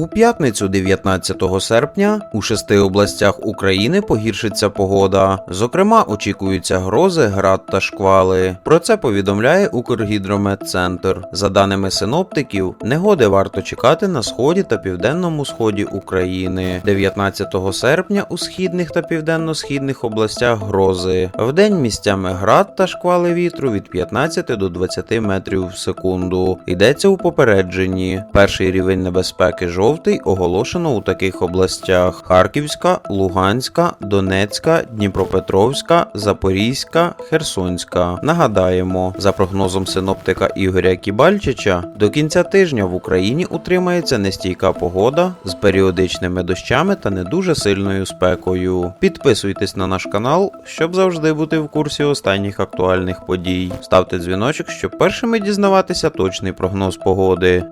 У п'ятницю 19 серпня у шести областях України погіршиться погода. Зокрема, очікуються грози, град та шквали. Про це повідомляє Укргідрометцентр. За даними синоптиків, негоди варто чекати на сході та південному сході України. 19 серпня у східних та південно-східних областях грози. Вдень місцями град та шквали вітру від 15 до 20 метрів в секунду. Йдеться у попередженні. Перший рівень небезпеки жовтий оголошено у таких областях: Харківська, Луганська, Донецька, Дніпропетровська, Запорізька, Херсонська. Нагадаємо, за прогнозом синоптика Ігоря Кібальчича, до кінця тижня в Україні утримається нестійка погода з періодичними дощами та не дуже сильною спекою. Підписуйтесь на наш канал, щоб завжди бути в курсі останніх актуальних подій. Ставте дзвіночок, щоб першими дізнаватися точний прогноз погоди.